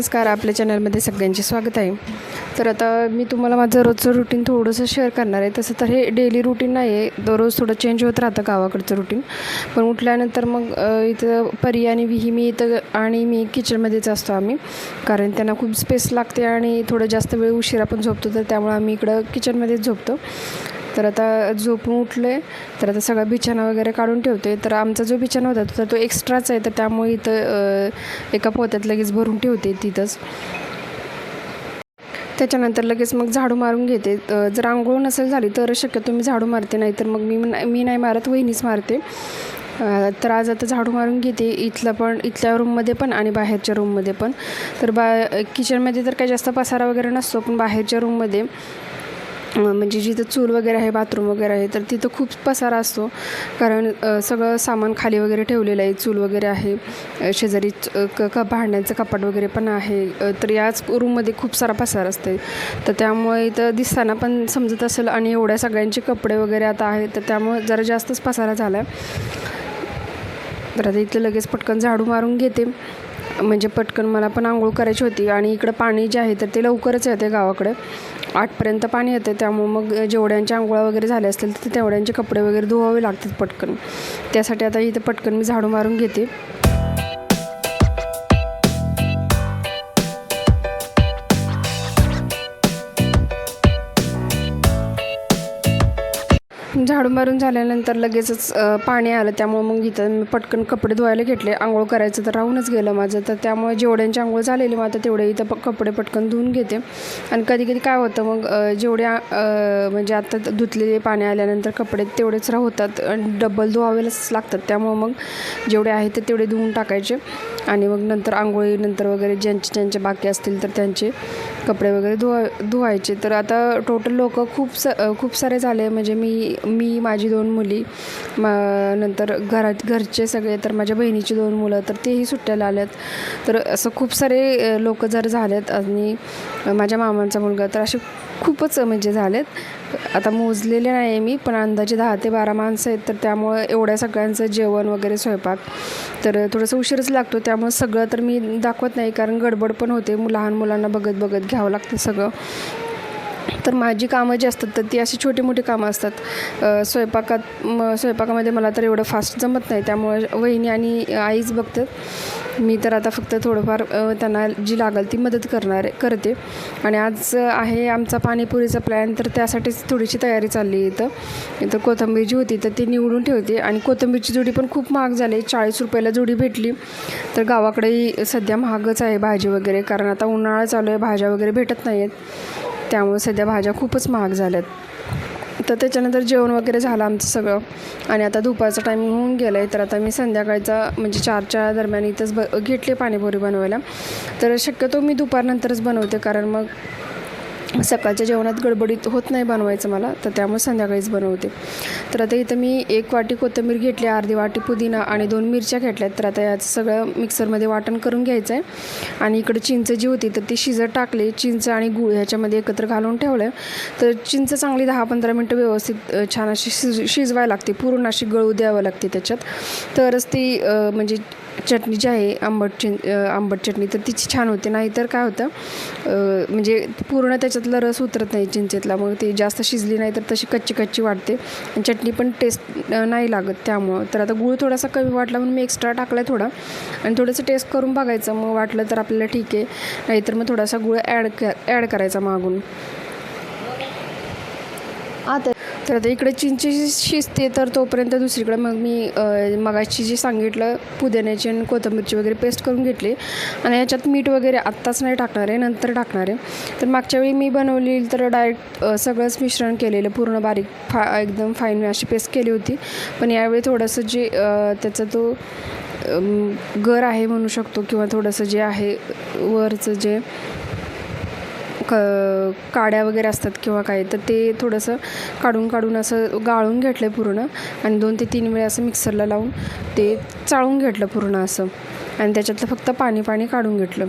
नमस्कार आपल्या चॅनलमध्ये सगळ्यांचे स्वागत आहे. तर आता मी तुम्हाला माझं रोजचं रुटीन थोडंसं शेअर करणार आहे. तसं तर हे डेली रुटीन नाही आहे. दररोज थोडं चेंज होत राहतं गावाकडचं रुटीन पण उठल्यानंतर मग इथं परी आणि विही मी इथं आणि मी किचनमध्येच असतो आम्ही. कारण त्यांना खूप स्पेस लागते आणि थोडं जास्त वेळ उशिरा पण झोपतो. तर त्यामुळे आम्ही इकडं किचनमध्येच झोपतो. तर आता झोपून उठले तर आता सगळा बिछाना वगैरे काढून ठेवते. तर आमचा जो बिछाना होता तर तो एक्स्ट्राच आहे तर त्यामुळे इथं एका पोत्यात लगेच भरून ठेवते तिथंच. त्याच्यानंतर लगेच मग झाडू मारून घेते. जर आंघोळ नसेल झाली तर शक्यतो मी झाडू मारते नाही तर मग मी मी नाही मारत वहिनीच मारते. तर आज आता झाडू मारून घेते इथलं पण इथल्या रूममध्ये पण आणि बाहेरच्या रूममध्ये पण. तर बा किचनमध्ये तर काही जास्त पसारा वगैरे नसतो पण बाहेरच्या रूममध्ये म्हणजे जिथं चूल वगैरे आहे बाथरूम वगैरे आहे तर तिथं खूप पसारा असतो. कारण सगळं सामान खाली वगैरे ठेवलेलं आहे चूल वगैरे आहे शेजारी क क भांड्यांचं कपाट वगैरे पण आहे तर याच रूममध्ये खूप सारा पसारा असते तर त्यामुळे इथं दिसताना पण समजत असेल आणि एवढ्या सगळ्यांचे कपडे वगैरे आता आहेत तर त्यामुळे जरा जास्तच पसारा झाला आहे तर आता इथलं लगेच पटकन झाडू मारून घेते. म्हणजे पटकन मला पण आंघोळ करायची होती आणि इकडं पाणी जे आहे तर ते लवकरच येते गावाकडे. आठपर्यंत पाणी येते त्यामुळे मग जेवढ्यांच्या आंघोळा वगैरे झाल्या असतील तर तेवढ्यांचे कपडे वगैरे धुवावे लागतात पटकन. त्यासाठी आता इथं पटकन मी झाडू मारून घेते. झाडू मारून झाल्यानंतर लगेचच पाणी आलं. त्यामुळे मग इथं मी पटकन कपडे धुवायला घेतले. आंघोळ करायचं तर राहूनच गेलं माझं. तर त्यामुळे जेवढ्यांची आंघोळ झालेली मग आता तेवढे इथं प कपडे पटकन धुवून घेते. आणि कधी कधी काय होतं मग जेवढे म्हणजे आता धुतलेले पाणी आल्यानंतर कपडे तेवढेच राहतात आणि डबल धुवावेलाच लागतात. त्यामुळे मग जेवढे आहेत ते तेवढे धुवून टाकायचे. आणि मग नंतर आंघोळीनंतर वगैरे ज्यांचे ज्यांचे बाकी असतील तर त्यांचे कपडे वगैरे धुवा धुवायचे. तर आता टोटल लोक खूप स खूप सारे झाले. म्हणजे मी मी माझी दोन मुली मा नंतर घरात घरचे सगळे तर माझ्या बहिणीची दोन मुलं तर तेही सुट्ट्याला आल्यात. तर असं खूप सारे लोक जर झालेत आणि माझ्या मामांचा मुलगा तर असे खूपच म्हणजे झालेत. आता मोजलेले नाही आहे मी पण अंदाजे दहा ते बारा माणसं आहेत तर त्यामुळं एवढ्या सगळ्यांचं जेवण वगैरे स्वयंपाक तर थोडंसं उशीरच लागतो. त्यामुळं सगळं तर मी दाखवत नाही कारण गडबड पण होते. लहान मुलांना बघत बघत घ्यावं लागतं सगळं. तर माझी कामं जी असतात तर ती अशी छोटी मोठी कामं असतात. स्वयंपाकात म स्वयंपाकामध्ये मला तर एवढं फास्ट जमत नाही. त्यामुळे वहिनी आणि आईच बघतात. मी तर आता फक्त थोडंफार त्यांना जी लागेल ती मदत करणार करते. आणि आज आहे आमचा पाणीपुरीचा प्लॅन तर त्यासाठीच थोडीशी तयारी चालली आहे इथं. इथं कोथंबीर जी होती तर ती निवडून ठेवते. आणि कोथंबीरची जोडी पण खूप महाग झाली चाळीस रुपयाला जोडी भेटली. तर गावाकडेही सध्या महागच आहे भाजी वगैरे कारण आता उन्हाळा चालू आहे. भाज्या वगैरे भेटत नाही आहेत त्यामुळे सध्या भाज्या खूपच महाग झाल्यात. तर त्याच्यानंतर जेवण वगैरे झालं आमचं सगळं. आणि आता दुपारचा टायमिंग होऊन गेलं आहे तर आता मी संध्याकाळचा म्हणजे चारच्या दरम्यान इथंच ब घेतली पाणीपुरी बनवायला. तर शक्यतो मी दुपारनंतरच बनवते कारण मग सकाळच्या जेवणात गडबडीत होत नाही बनवायचं मला तर त्यामुळे संध्याकाळीच बनवते. तर आता इथं मी एक वाटी कोथिंबीर घेतली अर्धी वाटी पुदिना आणि दोन मिरच्या घेतल्यात. तर आता याचं सगळं मिक्सरमध्ये वाटण करून घ्यायचं आहे आणि इकडे चिंच जी होती तर ती शिजत टाकली. चिंच आणि गूळ ह्याच्यामध्ये एकत्र घालून ठेवलं तर चिंच चांगली दहा पंधरा मिनटं व्यवस्थित छान अशी शिज शिजवायला लागते. पूर्ण अशी गळू द्यावं लागते त्याच्यात. तरच ती म्हणजे चटणी जी आहे आंबट चिं आंबट चटणी तर तिची छान होते. नाहीतर काय होतं म्हणजे पूर्ण त्याच्यातला रस उतरत नाही चिंचेतला. मग ती जास्त शिजली नाही तर तशी कच्ची कच्ची वाटते. आणि चटणी पण टेस्ट नाही लागत त्यामुळं. तर आता गूळ थोडासा कमी वाटला म्हणून मी एक्स्ट्रा टाकला आहे थोडा. आणि थोडंसं टेस्ट करून बघायचं. मग वाटलं तर आपल्याला ठीक आहे. नाहीतर मग थोडासा गूळ ॲड क ॲड करायचा मागून. आता तर आता इकडे चिंची शिजते तर तोपर्यंत दुसरीकडे मग मी अ, मगाशी जी सांगितलं पुदिन्याची आणि कोथिंबीरची वगैरे पेस्ट करून घेतली. आणि याच्यात मीठ वगैरे आत्ताच नाही टाकणार आहे नंतर टाकणार आहे. तर मागच्या वेळी मी बनवली तर डायरेक्ट सगळंच मिश्रण केलेलं पूर्ण बारीक फा एकदम फाईन मी अशी पेस्ट केली होती. पण यावेळी थोडंसं जे त्याचा तो गर आहे म्हणू शकतो किंवा थोडंसं जे आहे वरचं जे क काड्या वगैरे असतात किंवा काय तर ते थोडंसं काढून काढून असं गाळून घेतलं आहे पूर्ण आणि दोन ते तीन वेळा असं मिक्सरला लावून ते चाळून घेतलं पूर्ण असं. आणि त्याच्यातलं फक्त पाणी पाणी काढून घेतलं.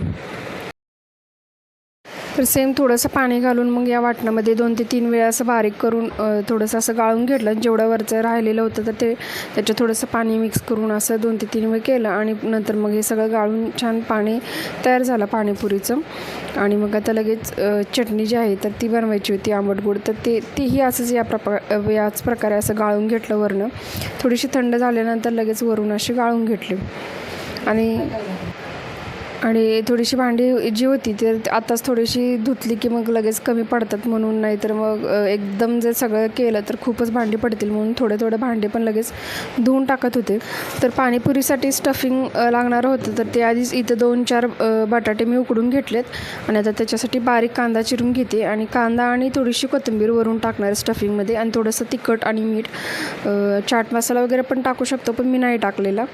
तर सेम थोडंसं पाणी घालून मग या वाटणामध्ये दोन ते तीन वेळा असं बारीक करून थोडंसं असं गाळून घेतलं. जेवढं वरचं राहिलेलं होतं तर ते त्याच्यात थोडंसं पाणी मिक्स करून असं दोन ते तीन वेळ केलं. आणि नंतर मग हे सगळं गाळून छान पाणी तयार झालं पाणीपुरीचं. आणि मग आता लगेच चटणी जी आहे तर ती बनवायची होती आंबट गोड. तर ते तीही असंच या प्रपा याच प्रकारे असं गाळून घेतलं वरनं. थोडीशी थंड झाल्यानंतर लगेच वरून अशी गाळून घेतली. आणि आणि थोडीशी भांडी जी होती ते आताच थोडीशी धुतली की मग लगेच कमी पडतात म्हणून नाहीतर मग एकदम जर सगळं केलं तर खूपच भांडी पडतील म्हणून थोडे थोडे भांडे पण लगेच धुवून टाकत होते. तर पाणीपुरीसाठी स्टफिंग लागणार लागणारं होतं तर ते आधीच इथं दोन चार बटाटे मी उकडून घेतलेत आणि आता त्याच्यासाठी बारीक कांदा चिरून घेते आणि कांदा आणि थोडीशी कोथिंबीर वरून टाकणार स्टफिंगमध्ये आणि थोडंसं तिखट आणि मीठ चाट मसाला वगैरे पण टाकू शकतो पण मी नाही टाकलेला.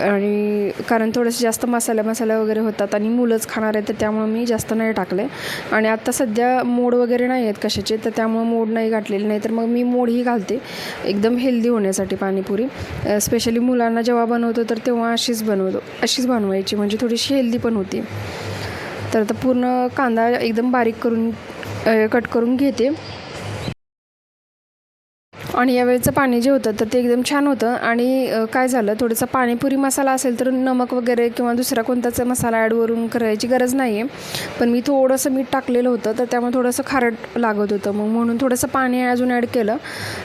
आणि कारण थोडंसं जास्त मसाला मसाला वगैरे होतात आणि मुलंच खाणार आहे तर त्यामुळं मी जास्त नाही टाकले. आणि आत्ता सध्या मोड वगैरे नाही आहेत कशाचे तर त्यामुळं मोड नाही घातलेले नाही तर मग मी मोडही घालते. एकदम हेल्दी होण्यासाठी पाणीपुरी. स्पेशली मुलांना जेव्हा बनवतो तर तेव्हा अशीच बनवतो अशीच बनवायची म्हणजे थोडीशी हेल्दी पण होती. तर आता पूर्ण कांदा एकदम बारीक करून कट करून घेते. आणि यावेळचं पाणी जे होतं तर ते एकदम छान होतं. आणि काय झालं थोडंसं पाणीपुरी मसाला असेल तर नमक वगैरे किंवा दुसरा कोणताच मसाला ॲडवरून करायची गरज नाही आहे पण मी थोडंसं मीठ टाकलेलं होतं तर त्यामुळे थोडंसं खारट लागत होतं. मग म्हणून थोडंसं पाणी अजून ॲड केलं.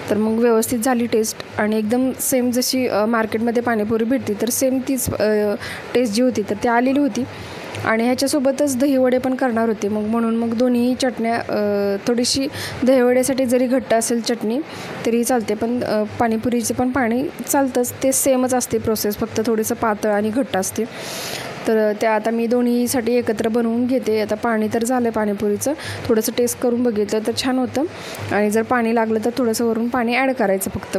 तर मग व्यवस्थित झाली टेस्ट आणि एकदम सेम जशी मार्केटमध्ये पाणीपुरी भेटते तर सेम तीच टेस्ट जी होती तर ती आलेली होती. आणि ह्याच्यासोबतच दहीवडे पण करणार होते. मग म्हणून मग दोन्ही चटण्या थोडीशी दहीवड्यासाठी जरी घट्ट असेल चटणी तरी चालते. पण पाणीपुरीचे पण पाणी चालतंच. ते सेमच असते प्रोसेस फक्त थोडंसं पातळ आणि घट्ट असते. तर त्या आता मी दोन्हीसाठी एकत्र बनवून घेते. आता पाणी तर झालं आहे पाणीपुरीचं. थोडंसं टेस्ट करून बघितलं तर छान होतं. आणि जर पाणी लागलं तर थोडंसं वरून पाणी ॲड करायचं फक्त.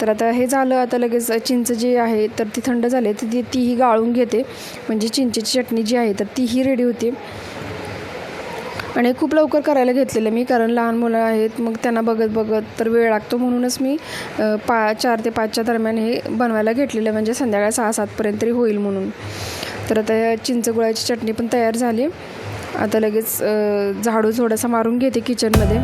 तर आता हे झालं आता लगेच चिंच जी आहे तर ती थंड झाली तर ती तीही गाळून घेते. म्हणजे चिंचेची चटणी जी आहे तर तीही रेडी होती. आणि खूप लवकर करायला घेतलेलं मी कारण लहान मुलं आहेत मग त्यांना बघत बघत तर वेळ लागतो म्हणूनच मी पा चार ते पाचच्या दरम्यान हे बनवायला घेतलेलं. म्हणजे संध्याकाळी सहा सातपर्यंत तरी होईल म्हणून. तर आता या चिंचगुळाची चटणी पण तयार झाली. आता लगेच झाडू थोडासा मारून घेते किचनमध्ये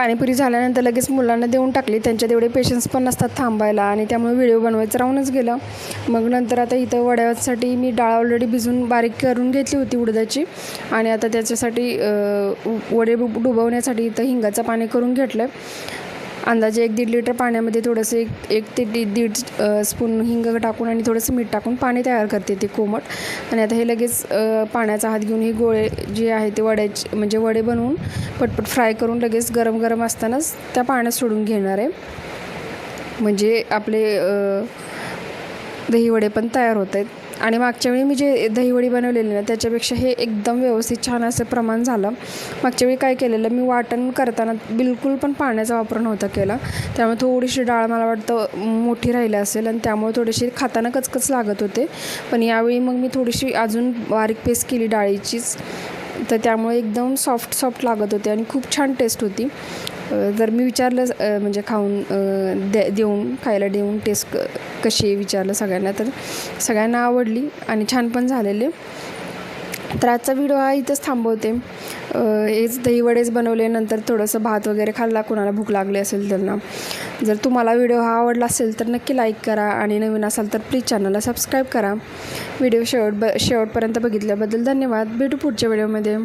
पाणीपुरी झाल्यानंतर लगेच मुलांना देऊन टाकली. त्यांच्या तेवढे पेशन्स पण नसतात थांबायला आणि त्यामुळे व्हिडिओ बनवायचं राहूनच गेलं. मग नंतर आता इथं वड्यासाठी मी डाळ ऑलरेडी भिजून बारीक करून घेतली होती उडदाची. आणि आता त्याच्यासाठी वडे डुबवण्यासाठी इथं हिंगाचं पाणी करून घेतलं अंदाजे एक दीड लिटर पाण्यामध्ये थोडंसं एक एक ते दीड दीड स्पून हिंग टाकून आणि थोडंसं मीठ टाकून पाणी तयार करते ते कोमट. आणि आता हे लगेच पाण्याचा हात घेऊन हे गोळे जे आहे ते वड्याचे म्हणजे वडे बनवून पटपट फ्राय करून लगेच गरम गरम असतानाच त्या पाण्यात सोडून घेणार आहे. म्हणजे आपले दही दहीवडे पण तयार होत आहेत. आणि मागच्या वेळी मी जे दहीवडी बनवलेली ना त्याच्यापेक्षा हे एकदम व्यवस्थित छान असं प्रमाण झालं. मागच्या वेळी काय केलेलं मी वाटण करताना बिलकुल पण पाण्याचा वापर नव्हता केला. त्यामुळे थोडीशी डाळ मला वाटतं मोठी राहिली असेल आणि त्यामुळे थोडीशी खाताना कचकच लागत होते. पण यावेळी मग मी थोडीशी अजून बारीक पेस्ट केली डाळीचीच. तर त्यामुळे एकदम सॉफ्ट सॉफ्ट लागत होते आणि खूप छान टेस्ट होती. जर मी विचारलं म्हणजे खाऊन दे देऊन खायला देऊन टेस्ट क कशी आहे विचारलं सगळ्यांना तर सगळ्यांना आवडली आणि छान पण झालेले. तर आजचा व्हिडिओ हा इथंच थांबवते. हेच दहीवडेच बनवले नंतर थोडंसं भात वगैरे खाल्ला कोणाला भूक लागली असेल त्यांना. जर तुम्हाला व्हिडिओ हा आवडला असेल तर नक्की लाईक करा आणि नवीन असाल तर प्लीज चॅनलला सबस्क्राईब करा. व्हिडिओ शेवट ब शेवटपर्यंत बघितल्याबद्दल धन्यवाद. भेटू पुढच्या व्हिडिओमध्ये